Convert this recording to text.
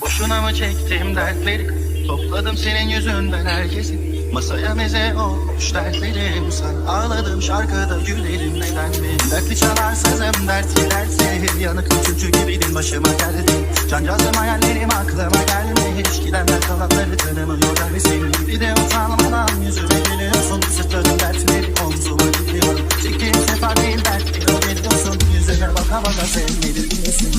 Boşuna mı çektim dertleri? Topladım senin yüzünden herkesi. Masaya meze olmuş dertlerim sen. ağladım şarkıda gülerim neden mi? Dertli çalar sazım dert giderse Yanık bir çocuk gibiydin başıma geldi. Cancağızım hayallerim aklıma gelmiş Gidenler kalanları tanımıyor der misin? Bir de utanmadan yüzüme gülüyorsun. Sırtladım dertleri omzuma gidiyorum Çektiğim sefer değil dert biliyorsun Yüzüne baka baka sen nedir bilirsin